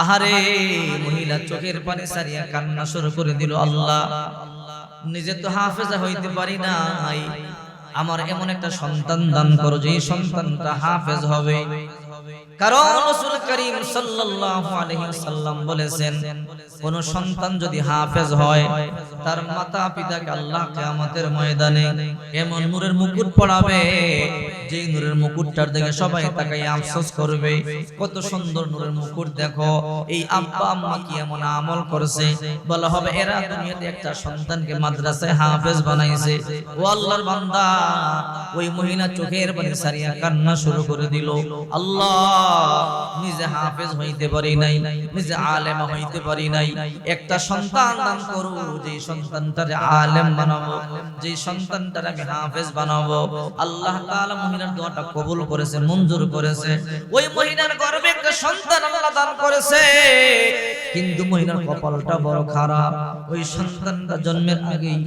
আহারে, মহিলা চোখের পানি সারিয়া কান্না শুরু করে দিল, আল্লাহ, নিজে তো হাফেজা হইতে পারি নাই। আমার এমন একটা সন্তান দান করো যে সন্তানটা হাফেজ হবে। হাফেজ কত সুন্দর নূরের মুকুট, দেখো, এই আব্বা আম্মা কি এমন আমল করেছে? বলা হবে, এরা দুনিয়াতে একটা সন্তানকে মাদ্রাসায় হাফেজ বানাইছে। ও আল্লাহর বান্দা, ওই মহিলা চোখের পানি সারিয়া কান্না শুরু করে দিল। আল্লাহ নিজে হাফেজ হইতে পারি নাই, নিজে আলেম হইতে পারি নাই। একটা সন্তান দান করু যে সন্তানটারে আলেম বানাবো যে সন্তানটারে আমি হাফেজ বানাবো। আল্লাহ তাআলা মহিলার দোয়াটা কবুল করেছে, মঞ্জুর করেছে। ওই মহিলার গর্ভে একটা সন্তান আল্লাহ দান করেছে, কিন্তু মহিলার কপালটা বড় খারাপ। ওই সন্তানটা জন্মের আগেই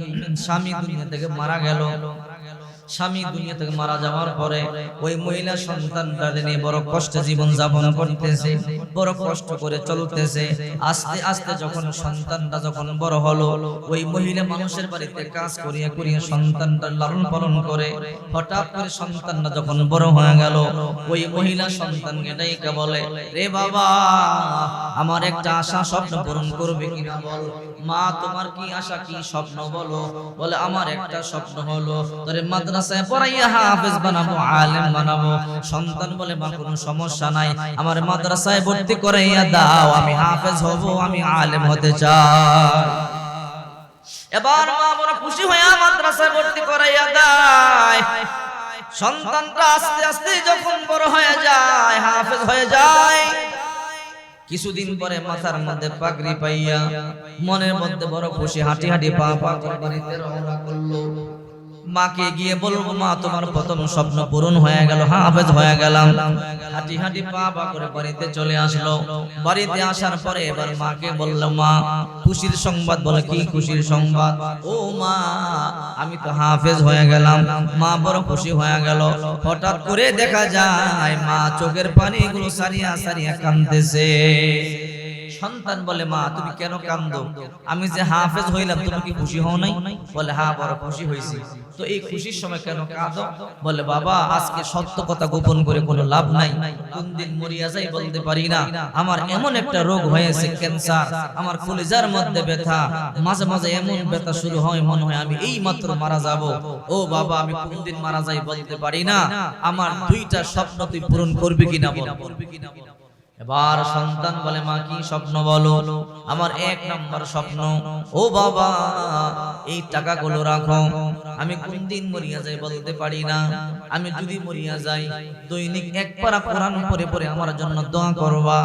স্বামী দুনিয়া থেকে মারা গেল। স্বামী দুনিয়া থেকে মারা যাওয়ার পরে ওই মহিলা সন্তানটা নিয়ে বড় কষ্টে জীবন যাপন করতেছে বড় কষ্ট করে চলতেছে। আস্তে আস্তে যখন সন্তানটা যখন বড় হলো ওই মহিলা মানুষের বাড়িতে কাজ করিয়া করিয়া সন্তানটা লালন পালন করে হঠাৎ করে সন্তানটা যখন বড় হয়ে গেল ওই মহিলা সন্তানকে ডেকে বলে রে বাবা আমার একটা আশা, স্বপ্ন পূরণ করবে কিনা বল? মা, তোমার কি আশা, কি স্বপ্ন বলো? বলে, আমার একটা স্বপ্ন হলো, তোরে মাদ্রাসায় পড়াইয়া হাফেজ বানাবো, আলেম বানাবো। সন্তান বলে, মা, কোনো সমস্যা নাই। আমার মাদ্রাসায় ভর্তি করাইয়া দাও, আমি হাফেজ হব, আমি আলেম হতে চাই। এবার মা বড় খুশি হয়ে মাদ্রাসায় ভর্তি করাইয়া দেয়। সন্তানটা আস্তে আস্তে যখন বড় হয়ে যায়, হাফেজ হয়ে যায়। কিছুদিন পরে মাথার মধ্যে পাগড়ি পাইয়া মনের মধ্যে বড় খুশি, হাঁটি হাঁটি পা পা করে বাড়িতে রওনা করল। মাকে গিয়ে বলব মা তোমার প্রথম স্বপ্ন পূরণ হয়ে গেল হাফেজ হয়ে গেলাম। হাঁটি হাঁটি পা পা করে বাড়িতে চলে আসলো। বাড়িতে আসার পরে এবার মাকে বলল মা খুশির সংবাদ বলে কি খুশির সংবাদ? ও মা আমি তো হাফেজ হয়ে গেলাম। মা বড় খুশি হয়ে গেল। হঠাৎ করে দেখা যায় মা চোখের পানি পানিগুলো সারিয়া সারিয়া কাঁদতেছে। সন্তান বলে মা তুমি কেন কান্দো? আমি যে হাফেজ হইলাম তুমি কি খুশি হও নাই? বলে হ্যাঁ বড় খুশি হয়েছি তো এই খুশির সময় কেন কাঁদো? বলে বাবা আজকে সত্য কথা গোপন করে কোনো লাভ নাই। কোন দিন মরিয়া যাই বলতে পারি না। আমার এমন একটা রোগ হয়েছে ক্যান্সার। আমার কলিজার মধ্যে ব্যথা। মাঝে মাঝে এমন ব্যথা শুরু হয় মনে হয় আমি এই মাত্র মারা যাব। ও বাবা আমি কোন দিন মারা যাই বলতে পারি না। আমার দুইটা স্বপ্ন তুই পূরণ করবি কিনা বল এবার সন্তান বলে, মা, কি স্বপ্ন বলো? আমার এক নম্বর স্বপ্ন। ও বাবা, এই টাকাগুলো রাখো। আমি কোন দিন মরিয়া যাই বলতে পারি না। আমি যদি মরিয়া যাই, দৈনিক এক পারা কোরআন পরে পরে আমার জন্য দোয়া করবা।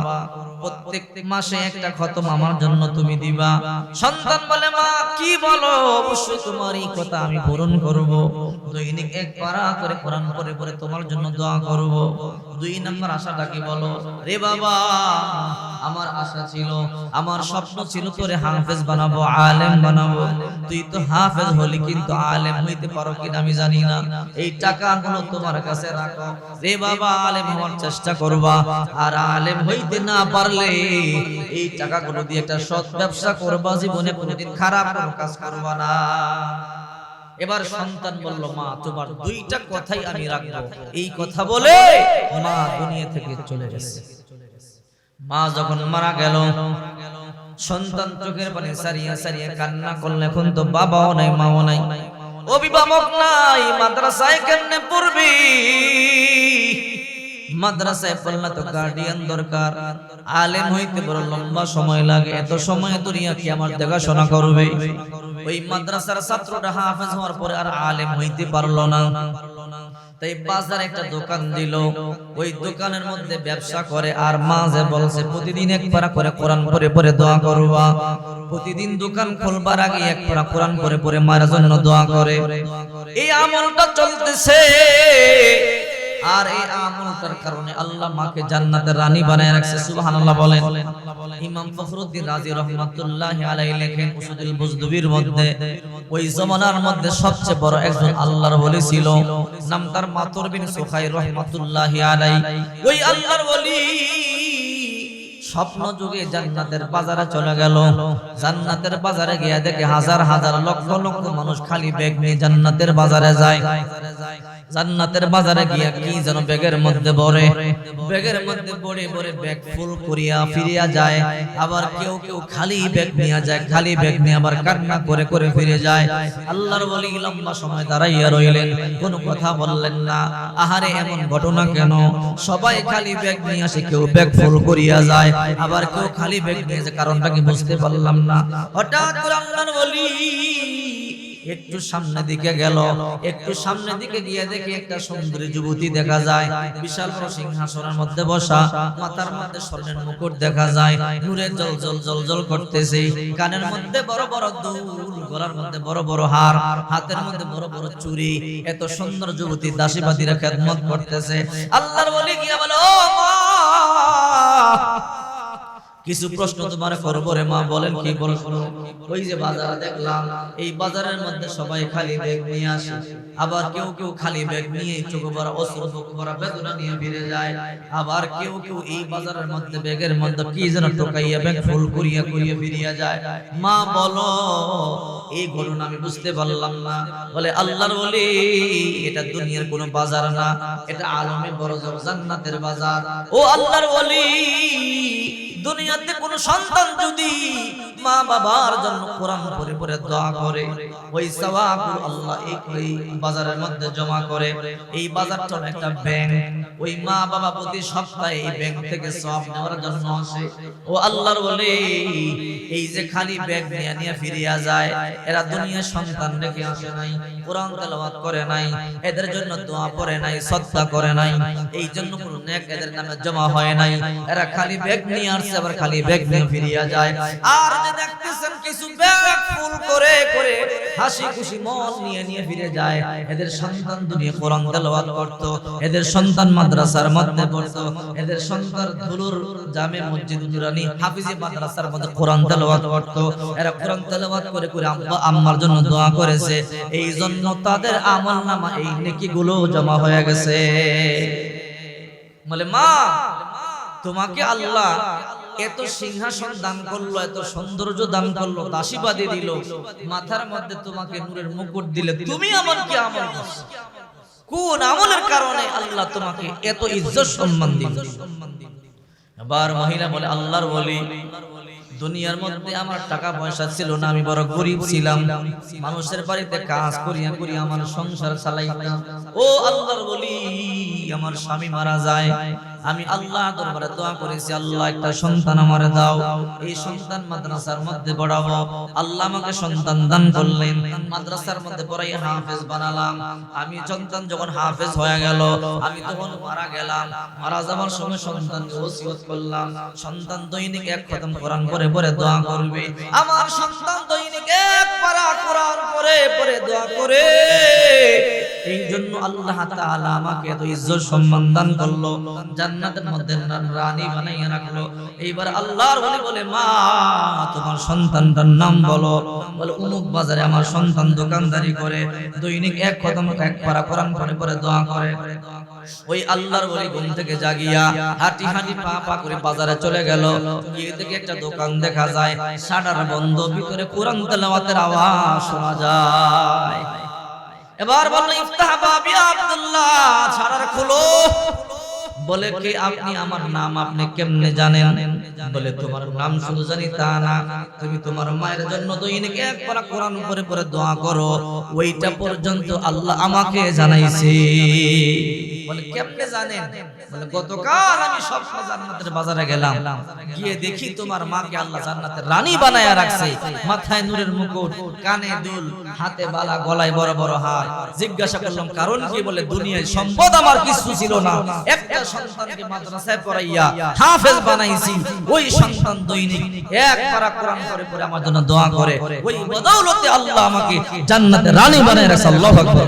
প্রত্যেক মাসে একটা খতম আমার জন্য তুমি দিবা। সন্তান বলে মা কি বলো? অবশ্যই তোমার এই কথা আমি পূরণ করব। দৈনিক এক পারা করে কোরআন করে পরে তোমার জন্য দোয়া করব। দুই নম্বর আশাটা কি বলো? রে বাবা আমার আশা ছিল, আমার স্বপ্ন ছিল তোরে হাফেজ বানাবো, আলেম বানাবো। তুই তো হাফেজ হলি কিন্তু আলেম হইতে পারো কিনা আমি জানি না। এই টাকাগুলো তোমার কাছে রাখো। রে বাবা, আলেম হওয়ার চেষ্টা করবা। আর আলেম হইতে না পারলে এই টাকাগুলো দিয়ে একটা সৎ ব্যবসা করবা, জীবনে কোনোদিন খারাপ কোনো কাজ করবা না। এবার সন্তান বলল, মা, তোমার দুইটা কথাই আমি রাখব। এই কথা বলে মা দুনিয়া থেকে চলে গেছে। মা যখন মারা গেল, সন্তান চোখের পানি সারিয়া সারিয়া কান্না করলে এখন তো বাবাও নাই, মাও নাই। অভিভাবক নাই, মাদ্রাসায় কেমনে পড়বি? মাদ্রাসায় পড়লে তো গার্ডিয়ান দরকার। আলেম হইতে বড় লম্বা সময় লাগে, এত সময় দুনিয়া কি আমার দেখাশোনা করবে? ওই মাদ্রাসার ছাত্রটা হাফেজ হওয়ার পরে আর আলেম হইতে পারল না। তাই বাজার একটা দোকান দিল ওই দোকানের মধ্যে ব্যবসা করে আর মাঝে বলছে প্রতিদিন এক পারা করে কোরআন পরে পরে দোয়া করবা প্রতিদিন দোকান খুলবার আগে এক পারা কোরআন পরে পরে মায়ের জন্য দোয়া করে এই আমলটা চলতেছে আর এই আমলটার কারণে আল্লাহ মাকে জান্নাতের রানী বানায় রাখছে, সুবহানাল্লাহ বলেন। ইমাম ফখরুদ্দিন রাজি রাহমাতুল্লাহি আলাইহি লেখেন উসুদুল বুজদুবির মধ্যে, ওই জমানার মধ্যে সবচেয়ে বড় একজন আল্লাহর ওলি ছিল, নাম তার মাতুর বিন সুখাই রাহমাতুল্লাহি আলাইহি। ওই আল্লাহর ওলি স্বপ্ন যুগে জান্নাতের বাজারে চলে গেল, জান্নাতের বাজারে গিয়ে দেখে হাজার হাজার লক্ষ লক্ষ মানুষ খালি ব্যাগ নিয়ে জান্নাতের বাজারে যায়। জান্নাতের বাজারে গিয়া কি যেন ব্যাগের মধ্যে ভরে ব্যাগের মধ্যে ভরে ভরে ব্যাগ ফুল করিয়া ফিরিয়া যায়। আবার কেউ কেউ খালি ব্যাগ নিয়ে যায়, খালি ব্যাগ নিয়ে আবার কান্না করে করে ফিরে যায়। আল্লাহর বলি লম্বা সময় দাঁড়াইয়া রইলেন। কোনো কথা বললেন না। আহারে, এমন ঘটনা কেন? সবাই খালি ব্যাগ নিয়ে আসে, কেউ ব্যাগ ফুল করিয়া যায়। আবার কেউ খালি ব্যাগ নিয়ে যায় কারণটা কি বুঝতে পারলাম না। হঠাৎ করে আল্লাহর বলি একটু সামনে দিকে গেল। একটু সামনে দিকে গিয়ে দেখে একটা সুন্দরী যুবতী দেখা যায়। বিশাল সিংহাসনের মধ্যে বসা। মাথার মধ্যে স্বর্ণের মুকুট দেখা যায়। নূরে জল জল জল জল করতেছে। কানের মধ্যে বড় বড় দুল, গলার মধ্যে বড় বড় হার, হাতের মধ্যে বড় বড় চুরি। এত সুন্দর যুবতী দাসীবাদীরা খেদমত করতেছে। আল্লাহর বলি গিয়া বলো মা! কিছু প্রশ্ন তোমার করব রে মা বলেন কি বলব ওই যে বাজার দেখলাম, এই বাজারের মধ্যে সবাই খালি ব্যাগ নিয়ে আসে। আবার কেউ কেউ খালি ব্যাগ নিয়ে চোখ ভরা অস্ত্র চোখ ভরা, বেদনা নিয়ে ফিরে যায়। আবার কেউ কেউ এই বাজারের মধ্যে ব্যাগের মধ্যে কি যেন টোকাইয়া ব্যাগ ফুল করিয়া করিয়া ফিরিয়া যায়। মা বলো, এই ঘটনা আমি বুঝতে পারলাম না। বলে, আল্লাহর বলি এটা দুনিয়ার কোনো বাজার না। এটা আলমে বড় জান্নাতের বাজার। ও আল্লাহর বলি দুনিয়াতে কোন সন্তান যদি মা বাবার জন্য কোরআন পড়ে পড়ে দোয়া করে, ওই সওয়াবুল আল্লাহ এই বাজারের মধ্যে জমা করে। এই বাজারটা একটা ব্যাংক ওই মা বাবা প্রতি সপ্তাহে এই ব্যাংক থেকে সওয়াব নেওয়ার জন্য আসে। ও আল্লাহর বলে, এই যে খালি ব্যাগ নিয়ে নিয়ে ফিরিয়া যায়, এরা দুনিয়ার সন্তান রেখে আসে নাই, কোরআন তেলাওয়াত করে নাই, এদের জন্য দোয়া পড়ে নাই সদকা করে নাই, এই জন্য কোন নেক এদের নামে জমা হয় নাই। এরা খালি ব্যাগ নিয়ে আসছে আবার খালি ব্যাগ নিয়ে ফিরিয়া যায়। আর যে দেখতেছেন কিছু ব্যাগ ফুল করে করে হাসি খুশি মন নিয়ে নিয়ে ফিরে যায়। এদের সন্তান দুনিয়া কোরআন তেলাওয়াত করত, এদের সন্তান মাদ্রাসার মধ্যে পড়তো, এদের সন্তান ধুলুর জামে মসজিদ নুরানি হাফিজি মাদ্রাসার মধ্যে কোরআন তেলাওয়াত করত। এরা কোরআন তেলাওয়াত করে করে আব্বা আম্মার জন্য দোয়া করেছে। এই জন্য তাদের আমল নামা এই নেকিগুলো জমা হয়ে গেছে। বলে, মা, তোমাকে আল্লাহ এত সিংহাসন দান করল এত সৌন্দর্য দান করল দাসীবাদী দিল মাথার মধ্যে তোমাকে নূরের মুকুট দিলে তুমি আমার কি আমল কোন আমলের কারণে আল্লাহ তোমাকে এত ইজ্জত সম্মান দিল? এবার মহিলা বলে আল্লাহর বলি দুনিয়ার মধ্যে আমার টাকা পয়সা ছিল না আমি বড় গরিব ছিলাম। মানুষের বাড়িতে কাজ করিয়া করিয়া আমার সংসার চালাইতাম। ও আল্লাহর বলি আমার স্বামী মারা যায়। আমি আল্লাহ দরবারে দোয়া করেছি, আল্লাহ একটা সন্তান আমার দাও। এই সন্তান মাদ্রাসার মধ্যে পড়াবো। আল্লাহ আমাকে সন্তান দান করলেন। মাদ্রাসার মধ্যে পড়াই হাফেজ বানালাম। আমি সন্তান যখন হাফেজ হয়ে গেল, আমি তখন মারা গেলাম। মারা যাওয়ার সময় সন্তানকে ওসিয়ত করলাম। সন্তান দৈনিক এক খতম কোরআন পরে পরে দোয়া করবে। আমার সন্তান দৈনিক এক পারা কোরআন পরে পরে দোয়া করে। এই জন্য আল্লাহ তাআলা আমাকে এত ইজ্জত সম্মান দান করল, জান্নাতের মধ্যে রানী বানাইয়া রাখল। এইবার আল্লাহর বলি বলে, মা, তোমার সন্তানটার নাম বলো। বলে উমুক বাজারে আমার সন্তান দোকানদারি করে, দৈনিক এক খতম এক পারা কোরআন পরে পরে দোয়া করে। ওই আল্লাহর বলি ঘুম থেকে জাগিয়া হাঁটি হাঁটি পা পা করে বাজারে চলে গেল। গিয়ে দেখে একটা দোকান দেখা যায়, শাটার বন্ধ, ভিতরে কোরআন তেলাওয়াতের আওয়াজ শোনা যায়। এবার বলল ইফতাহ বাবি আব্দুল্লাহ ছাড়ার খুলো। বলে কি আপনি আমার নাম আপনি কেমনে জানেন? বলে তোমার নাম শুধু জানি তা না। তুমি তোমার মায়ের জন্য দৈনিক এক পারা কোরআন পরে পরে দোয়া করো। ওইটা পর্যন্ত আল্লাহ আমাকে জানাইছে। বলে কেমনে জানেন? বলে গতকাল আমি স্বপ্ন জান্নাতের বাজারে গেলাম। গিয়ে দেখি তোমার মাকে আল্লাহ জান্নাতের রানী বানায়া রাখছে। মাথায় নূরের মুকুট কানে দুল হাতে বালা গলায় বড় বড় হার। জিজ্ঞাসা করলাম কারণ কি? বলে দুনিয়ায় সম্পদ আমার কিছু ছিল না। একটা সন্তানকে মাদ্রাসায় পড়াইয়া হাফেজ বানাইছি ওই সন্তান দৈনিক এক পারা কোরআন করে পড়ে আমার জন্য দোয়া করে। ওই বদৌলতে আল্লাহ আমাকে জান্নাতে রানী বানায় রাখছে। আল্লাহু আকবার।